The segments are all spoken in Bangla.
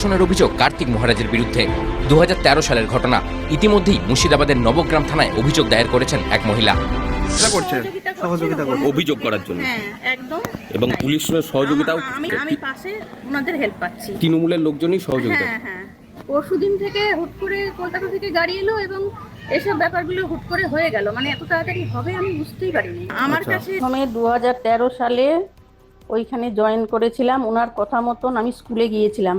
ধর্ষণের অভিযোগ কার্তিক মহারাজের বিরুদ্ধে। দুহাজার তেরো সালের ঘটনা। ইতিমধ্যেই মুর্শিদাবাদের নবগ্রাম থানায় অভিযোগ দায়ের করেছেন এক মহিলা। চেষ্টা করছেন সহযোগিতা অভিযোগ করার জন্য। হ্যাঁ একদম। এবং পুলিশের সহযোগিতাও আমি আমি পাশে ওনাদের হেল্প পাচ্ছি। তৃণমূলের লোকজনই সহযোগিতা। হ্যাঁ হ্যাঁ। পরশুদিন থেকে হুট করে কলকাতা থেকে গাড়ি এলো এবং এসব ব্যাপারগুলো হুট করে হয়ে গেল। মানে এত তাড়াতাড়ি হবে আমি বুঝতেই পারিনি। আমার আচ্ছা। কাছে প্রথমে দু সালে ওইখানে জয়েন করেছিলাম। ওনার কথা মতন আমি স্কুলে গিয়েছিলাম।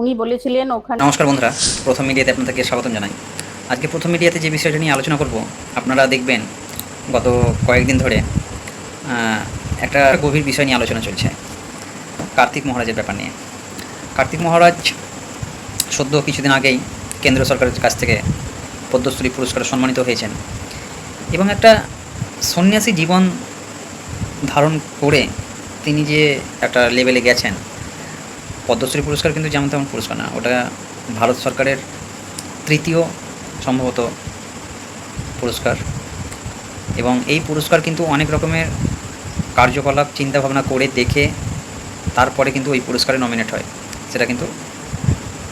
উনি বলেছিলেন ওখানে নমস্কার বন্ধুরা, প্রথম মিডিয়াতে আপনাদেরকে স্বাগতম জানাই। আজকে প্রথম মিডিয়াতে যে বিষয়টা নিয়ে আলোচনা করব, আপনারা দেখবেন গত কয়েকদিন ধরে একটা গভীর বিষয় নিয়ে আলোচনা চলছে, কার্তিক মহারাজের ব্যাপার নিয়ে। কার্তিক মহারাজ সদ্য কিছুদিন আগেই কেন্দ্র সরকারের কাছ থেকে পদ্মশ্রী পুরস্কারে সম্মানিত হয়েছেন এবং একটা সন্ন্যাসী জীবন ধারণ করে তিনি যে একটা লেভেলে গেছেন পদ্মশ্রী পুরস্কার কিন্তু যেমন তেমন পুরস্কার না, ওটা ভারত সরকারের তৃতীয় সম্ভবত পুরস্কার। এবং এই পুরস্কার কিন্তু অনেক রকমের কার্যকলাপ, চিন্তাভাবনা করে দেখে তারপরে কিন্তু ওই পুরস্কারে নমিনেট হয়। সেটা কিন্তু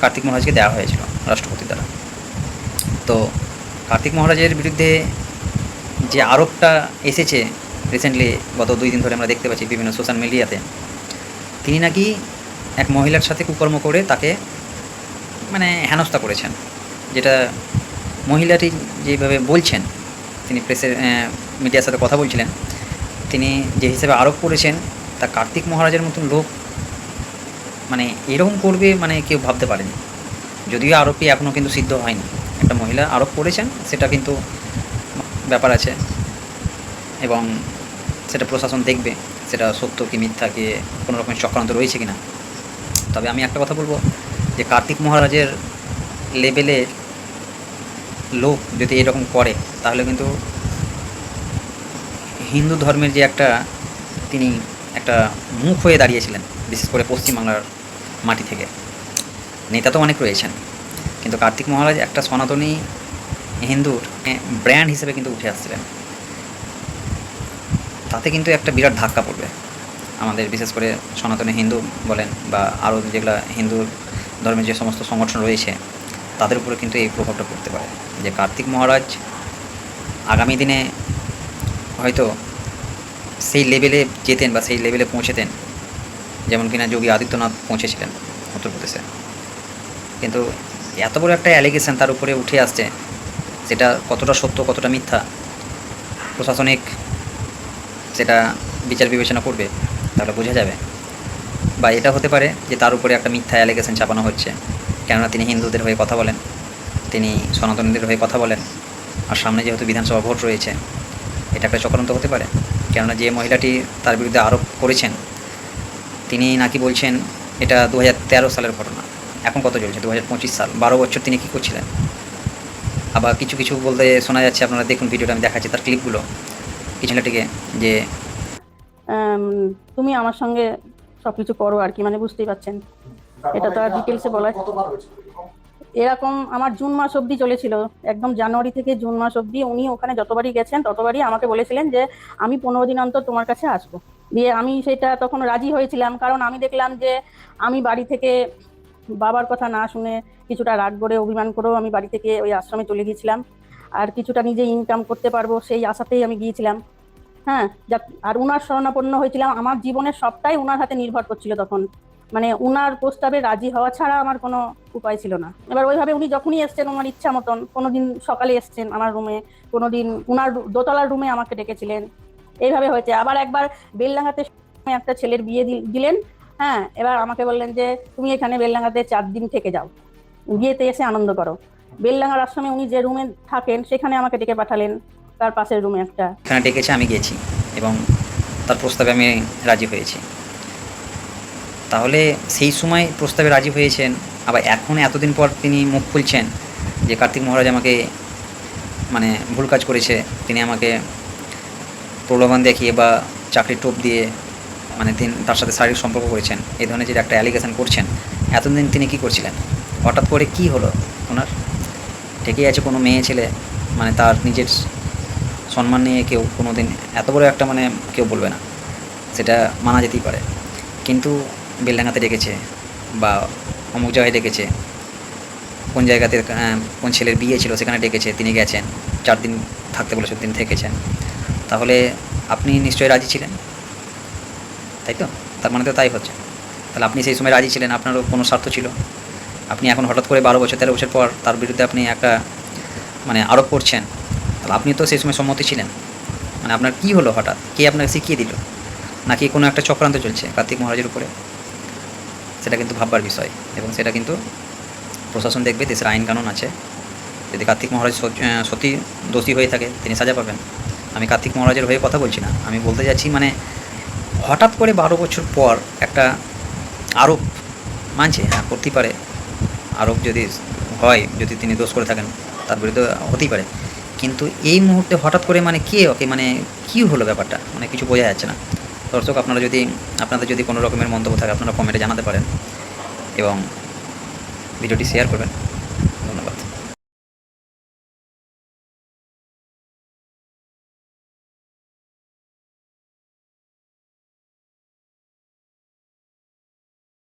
কার্তিক মহারাজকে দেওয়া হয়েছিল রাষ্ট্রপতির দ্বারা। তো কার্তিক মহারাজের বিরুদ্ধে যে আরোপটা এসেছে রিসেন্টলি গত দুই দিন ধরে আমরা দেখতে পাচ্ছি বিভিন্ন সোশ্যাল মিডিয়াতে তিনি নাকি এক মহিলার সাথে কুকর্ম করে তাকে মানে হেনস্থা করেছেন। যেটা মহিলাটি যেভাবে বলছেন, তিনি প্রেসের মিডিয়ার সাথে কথা বলছিলেন, তিনি যে হিসেবে আরোপ করেছেন, তা কার্তিক মহারাজের মতন লোক মানে এরকম করবে মানে কেউ ভাবতে পারেনি। যদিও আরোপই এখনও কিন্তু সিদ্ধ হয়নি। একটা মহিলা আরোপ করেছেন, সেটা কিন্তু ব্যাপার আছে। এবং সেটা প্রশাসন দেখবে, সেটা সত্য কি মিথ্যা, কি কোনো চক্রান্ত রয়েছে কিনা। তবে আমি একটা কথা বলব যে কার্তিক মহারাজের লেভেলে লোক যদি এরকম করে, তাহলে কিন্তু হিন্দু ধর্মের যে একটা তিনি একটা মুখ হয়ে দাঁড়িয়েছিলেন, বিশেষ করে পশ্চিমবাংলার মাটি থেকে। নেতা তো অনেক রয়েছেন, কিন্তু কার্তিক মহারাজ একটা সনাতনী হিন্দুর ব্র্যান্ড হিসেবে কিন্তু উঠে আসছিলেন। তাতে কিন্তু একটা বিরাট ধাক্কা পড়বে। আমাদের বিশেষ করে সনাতনী হিন্দু বলেন বা আরও যেগুলো হিন্দু ধর্মের যে সমস্ত সংগঠন রয়েছে, তাদের উপরে কিন্তু এই প্রভাবটা পড়তে পারে। যে কার্তিক মহারাজ আগামী দিনে হয়তো সেই লেভেলে যেতেন বা সেই লেভেলে পৌঁছেতেন, যেমন কিনা যোগী আদিত্যনাথ পৌঁছেছিলেন উত্তরপ্রদেশে। কিন্তু এত বড় একটা অ্যালিগেশন তার উপরে উঠে আসছে, সেটা কতটা সত্য, কতটা মিথ্যা, প্রশাসনিক সেটা বিচার বিবেচনা করবে তাহলে বোঝা যাবে? বা এটা হতে পারে যে তার উপরে একটা মিথ্যা অ্যালিগেশন চাপানো হচ্ছে, কেননা তিনি হিন্দুদের হয়ে কথা বলেন, তিনি সনাতনীদের হয়ে কথা বলেন, আর সামনে যেহেতু বিধানসভা ভোট রয়েছে, এটা একটা চক্রান্ত হতে পারে। কেননা যে মহিলাটি তার বিরুদ্ধে আরোপ করেছেন, তিনি নাকি বলছেন এটা দু হাজার তেরো সালের ঘটনা। এখন কত চলছে? দু হাজার পঁচিশ সাল। বারো বছর তিনি কী করছিলেন? আবার কিছু কিছু বলতে শোনা যাচ্ছে, আপনারা দেখুন, ভিডিওটা আমি দেখাচ্ছি তার ক্লিপগুলো কিছু ছেলেটিকে যে তুমি আমার সঙ্গে সব কিছু করো আর কি মানে বুঝতেই পারছেন। এটা তো আর ডিটেলসে বলা এরকম? আমার জুন মাস অবধি চলেছিল। একদম জানুয়ারি থেকে জুন মাস অবধি উনি ওখানে যতবারই গেছেন ততবারই আমাকে বলেছিলেন যে আমি পনেরো দিন অন্তর তোমার কাছে আসব। দিয়ে আমি সেটা তখন রাজি হয়েছিলাম কারণ আমি দেখলাম যে আমি বাড়ি থেকে বাবার কথা না শুনে কিছুটা রাগ করে অভিমান করেও আমি বাড়ি থেকে ওই আশ্রমে চলে গিয়েছিলাম। আর কিছুটা নিজে ইনকাম করতে পারব সেই আশাতেই আমি গিয়েছিলাম। হ্যাঁ আর উনার শরণাপন্ন হয়েছিলাম। আমার জীবনের সবটাই উনার হাতে নির্ভর করছিল তখন। মানে উনার প্রস্তাবে রাজি হওয়া ছাড়া আমার কোনো উপায় ছিল না। এবার ওইভাবে উনি যখনই এসছেন ওনার ইচ্ছা মতন, কোনোদিন সকালে এসছেন আমার রুমে, কোনোদিন উনার দোতলার রুমে আমাকে ডেকেছিলেন। এইভাবে হয়েছে। আবার একবার বেলডাঙ্গাতে একটা ছেলের বিয়ে দিলেন। হ্যাঁ এবার আমাকে বললেন যে, তুমি এখানে বেলডাঙ্গাতে চার দিন থেকে যাও। বিয়েতে এসে আনন্দ করো। বেলডাঙ্গার আশ্রমে উনি যে রুমে থাকেন, সেখানে আমাকে ডেকে পাঠালেন। তার পাশের রুমে একটা। এখানে ডেকেছে আমি গেছি এবং তার প্রস্তাবে আমি রাজি হয়েছি। তাহলে সেই সময় প্রস্তাবে রাজি হয়েছেন, আবার এখন এতদিন পর তিনি মুখ খুলছেন যে কার্তিক মহারাজ আমাকে মানে ভুল কাজ করেছে, তিনি আমাকে প্রলোভন দেখিয়ে বা চাকরির টোপ দিয়ে মানে তিনি, তার সাথে শারীরিক সম্পর্ক করেছেন এই ধরনের যে একটা অ্যালিগেশন করছেন, এতদিন তিনি কি করছিলেন? হঠাৎ করে কি হলো ওনার? ঠিকই আছে কোনো মেয়ে, ছেলে মানে তার নিজের সম্মান নিয়ে কেউ কোনো দিন এত বড় একটা মানে কেউ বলবে না সেটা মানা যেতেই পারে। কিন্তু বেলডাঙ্গাতে ডেকেছে বা অমুক জায়গায় ডেকেছে কোন জায়গাতে আহ, কোন ছেলের বিয়ে ছিল সেখানে ডেকেছে তিনি গেছেন চার দিন থাকতে বলেছে তিনি থেকেছেন। তাহলে আপনি নিশ্চয়ই রাজি ছিলেন? তাই তো? তার মানে তো তাই হচ্ছে। তাহলে আপনি সেই সময় রাজি ছিলেন আপনারও কোনো স্বার্থ ছিল। আপনি এখন হঠাৎ করে বারো বছর তেরো বছর পর তার বিরুদ্ধে আপনি একটা মানে আরোপ করছেন তাহলে আপনি তো সেই সময় সম্মতি ছিলেন। মানে আপনার কি হলো হঠাৎ? কে আপনাকে শিখিয়ে দিল? নাকি কোনো একটা চক্রান্ত চলছে কার্তিক মহারাজের উপরে? সেটা কিন্তু ভাববার বিষয় এবং সেটা কিন্তু প্রশাসন দেখবে, দেশের আইন কানুন আছে। যদি কার্তিক মহারাজ সত- সত্যি দোষী হয়ে থাকে, তিনি সাজা পাবেন। আমি কার্তিক মহারাজের হয়ে কথা বলছি না। আমি বলতে যাচ্ছি মানে হঠাৎ করে বারো বছর পর একটা আরোপ মানছে হ্যাঁ করতেই পারে। আরোপ যদি হয়, যদি তিনি দোষ করে থাকেন, তার বিরুদ্ধে হতেই পারে। কিন্তু এই মুহূর্তে হঠাৎ করে মানে কে ওকে মানে কি হলো ব্যাপারটা? মানে কিছু বোঝা যাচ্ছে না। দর্শক, আপনারা যদি, আপনাদের যদি কোনো রকমের মন্তব্য থাকে, আপনারা কমেন্টে জানাতে পারেন এবং ভিডিওটি শেয়ার করবেন।